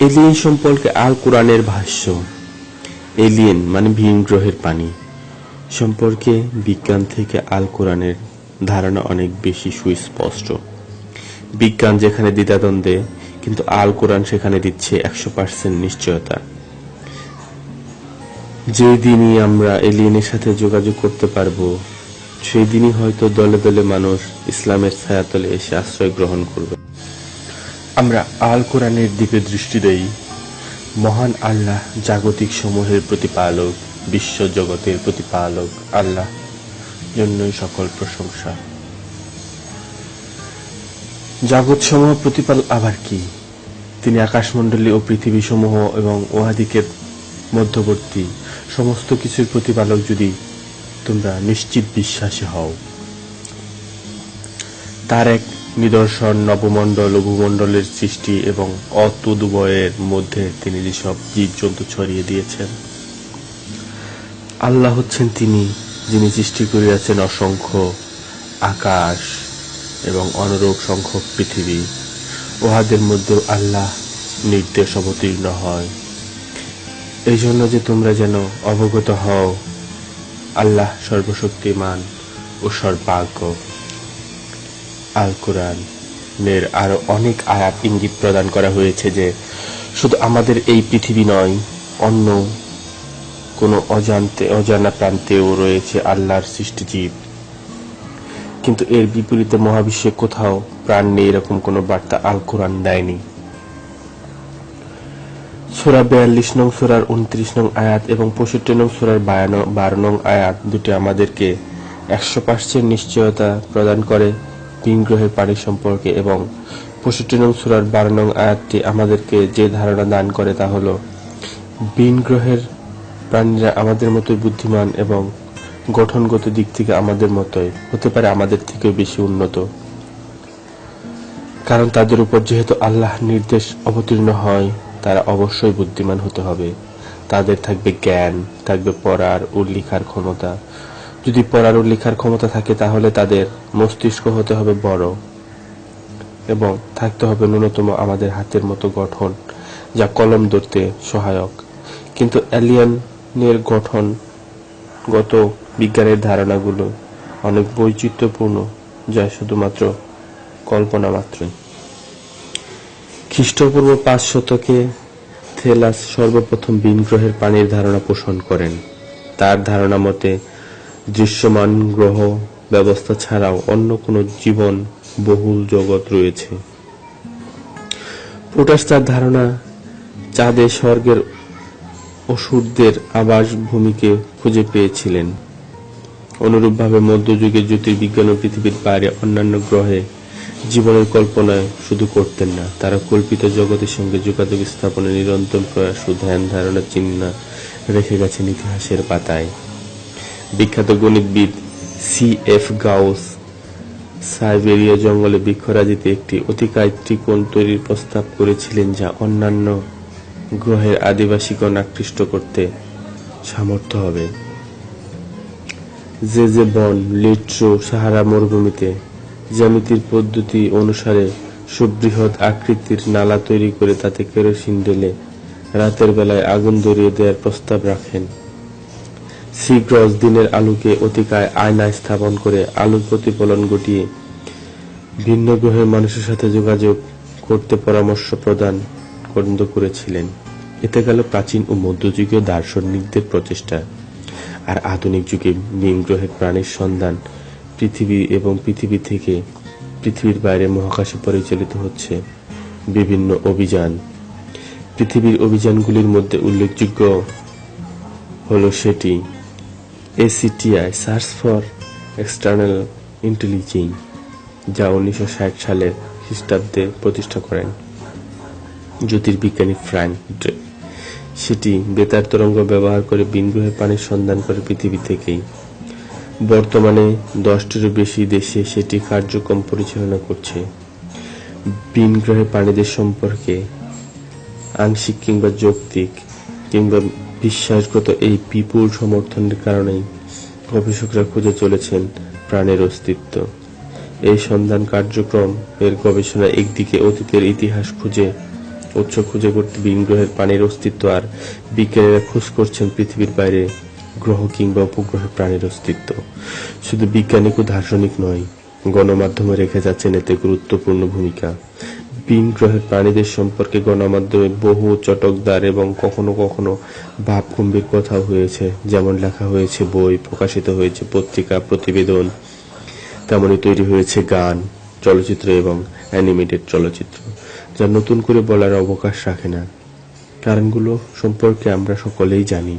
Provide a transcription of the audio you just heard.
Alien সম্পর্কে আল কোরআনের ভাষ্য। এলিয়েন মানে ভিন গ্রহের পানি। সম্পর্কে বিজ্ঞান থেকে আল কোরআনের ধারণা অনেক বেশি সুস্পষ্ট। বিজ্ঞান যেখানে দ্বিধাদ্বন্দ্বে, কিন্তু আল কোরআন সেখানে দিচ্ছে একশো পার্সেন্ট নিশ্চয়তা। যে দিনই আমরা এলিয়েনের সাথে যোগাযোগ করতে পারব, সেই দিনই হয়তো দলে দলে মানুষ ইসলামের ছায়াতলে এসে আশ্রয় গ্রহণ করবে। আমরা আল কোরআনের দিকে দৃষ্টি দেই। মহান আল্লাহ জাগতিক সমূহের প্রতিপালক, বিশ্ব জগতের প্রতিপালক আল্লাহ, জন্যই সকল প্রশংসা। জাগত সমূহ প্রতিপাল আবার কি? তিনি আকাশমণ্ডলী ও পৃথিবী সমূহ এবং উহাদিকের মধ্যবর্তী সমস্ত কিছুর প্রতিপালক যদি তোমরা নিশ্চিত বিশ্বাসী হও। তার এক নিদর্শন নবমণ্ডল ও ভূমণ্ডলের সৃষ্টি এবং অতদুবয়ের মধ্যে তিনি যেসব জীবজন্তু ছড়িয়ে দিয়েছেন। আল্লাহ হচ্ছেন তিনি, যিনি সৃষ্টি করিয়াছেন অসংখ্য আকাশ এবং অনুরূপ সংখ্যক পৃথিবী। উহাদের মধ্যেও আল্লাহ নির্দেশ অবতীর্ণ হয়। এই জন্য যে তোমরা যেন অবগত হও, আল্লাহ সর্বশক্তিমান ও সর্বাজ্ঞ আল কোরআন এর আরও অনেক আয়াত ইঙ্গিত প্রদান করা হয়েছে যে, শুধু আমাদের এই পৃথিবী নয়, অন্য কোনো অজান্তে, অজানা প্রান্তেও রয়েছে আল্লাহর সৃষ্টিজীব কিন্তু এর বিপরীতে মহাবিশ্বে কোথাও প্রাণ নেই এরকম কোনো বার্তা আল কোরআন দেয়নি। সোরা বিয়াল্লিশ নং, সোরার উনত্রিশ নং আয়াত এবং পঁয়ষট্টি নং, সুরার বারো নং আয়াত দুটি আমাদেরকে একশো পার্সেন্ট নিশ্চয়তা প্রদান করে। তিন গ্রহের পানি সম্পর্কে এবং পঁয়ষট্টি নং সুরার বারো নং আয়াতটি আমাদেরকে যে ধারণা দান করে তা হল, বিন গ্রহের প্রাণীরা আমাদের মতোই বুদ্ধিমান এবং গঠনগত দিক থেকে আমাদের মতোই, হতে পারে আমাদের থেকেও বেশি উন্নত। কারণ তাদের উপর যেহেতু আল্লাহ নির্দেশ অবতীর্ণ হয়, তারা অবশ্যই বুদ্ধিমান হতে হবে। তাদের থাকবে জ্ঞান, থাকবে পড়ার ও লেখার ক্ষমতা। যদি পড়ার ও লেখার ক্ষমতা থাকে, তাহলে তাদের মস্তিষ্ক হতে হবে বড় এবং থাকতে হবে ন্যূনতম আমাদের হাতের মতো গঠন, যা কলম ধরতে সহায়ক। কিন্তু অ্যালিয়ানের গঠন গত বিজ্ঞানের ধারণাগুলো অনেক বৈচিত্র্যপূর্ণ, যা শুধুমাত্র কল্পনা মাত্রই। খ্রিস্টপূর্ব পাঁচ শতকে থেলাস সর্বপ্রথম বিন গ্রহের পানির ধারণা পোষণ করেন। তার ধারণা মতে দৃশ্যমান গ্রহ ব্যবস্থা ছাড়াও অন্য কোনো জীবন বহুল জগৎ রয়েছে। প্রোটাস তার ধারণা, চাঁদে স্বর্গের অসুরদের আবাস ভূমিকে খুঁজে পেয়েছিলেন। অনুরূপভাবে মধ্যযুগে জ্যোতির্বিজ্ঞান ও পৃথিবীর বাইরে অন্যান্য গ্রহে জীবনের কল্পনায় শুধু করতেন না, তারা কল্পিত জগতের সঙ্গে যোগাযোগ স্থাপনে নিরন্তর প্রয়াস ও ধ্যান ধারণা চিহ্ন রেখে গেছেন ইতিহাসের পাতায়। বিখ্যাত গণিতবিদ সি এফ গাউস, সাইবেরিয়া জঙ্গলে বৃক্ষরাজিতে একটি অতিকায় ত্রিকোণ তৈরির প্রস্তাব করেছিলেন যা অন্যান্য গ্রহের আদিবাসীগণ আকৃষ্ট করতে সামর্থ্য হবে। যে যে বন লিট্রো সাহারা মরুভূমিতে জ্যামিতির পদ্ধতি অনুসারে সুবৃহৎ আকৃতির নালা তৈরি করে তাতে কেরোসিন ঢেলে রাতের বেলায় আগুন ধরিয়ে দেওয়ার প্রস্তাব রাখেন। সিগ্রস দিনের আলোকে অতিকায় আয়নায় স্থাপন করে আলোর প্রতিফলন ঘটিয়ে ভিন্ন গ্রহের মানুষের সাথে যোগাযোগ করতে পরামর্শ প্রদান বন্ধ করেছিলেন। এতে গেল প্রাচীন ও মধ্যযুগীয় দার্শনিকদের প্রচেষ্টা। আর আধুনিক যুগে নিম গ্রহের প্রাণীর সন্ধান পৃথিবী এবং পৃথিবী থেকে পৃথিবীর বাইরে মহাকাশে পরিচালিত হচ্ছে বিভিন্ন অভিযান। পৃথিবীর অভিযানগুলির মধ্যে উল্লেখযোগ্য হলো সেটি SETI search for external intelligence যা উনিশশো ষাট সালে খ্রিস্টাব্দে প্রতিষ্ঠা করেন। জ্যোতির্বিজ্ঞানী ফ্র্যাঙ্ক সেটি বেতার তরঙ্গ ব্যবহার করে বিন গ্রহের পানির সন্ধান করে পৃথিবী থেকেই। বর্তমানে দশটিরও বেশি দেশে সেটি কার্যক্রম পরিচালনা করছে। বিন গ্রহের প্রাণীদের সম্পর্কে আংশিক কিংবা যৌক্তিক কিংবা বিশ্বাসগত এই বিপুল সমর্থনের কারণেই গবেষকরা খুঁজে চলেছেন প্রাণের অস্তিত্ব। এই সন্ধান কার্যক্রম এর গবেষণা একদিকে অতীতের ইতিহাস খুঁজে, উৎস খুঁজে করতে ভিন গ্রহের প্রাণীর অস্তিত্ব আর বিজ্ঞানীরা খোঁজ করছেন পৃথিবীর বাইরে গ্রহ কিংবা উপগ্রহের প্রাণের অস্তিত্ব। শুধু বৈজ্ঞানিক ও দার্শনিক নয়, গণমাধ্যমে রেখে যাচ্ছেন এতে গুরুত্বপূর্ণ ভূমিকা। ভিন গ্রহের প্রাণীদের সম্পর্কে গণমাধ্যমে বহু চটকদার এবং কখনো কখনো ভাবগম্ভীর কথাও হয়েছে, যেমন লেখা হয়েছে বই, প্রকাশিত হয়েছে পত্রিকা, প্রতিবেদন। তেমনই তৈরি হয়েছে গান, চলচ্চিত্র এবং অ্যানিমেটেড চলচ্চিত্র, যা নতুন করে বলার অবকাশ রাখে না। কারণগুলো সম্পর্কে আমরা সকলেই জানি।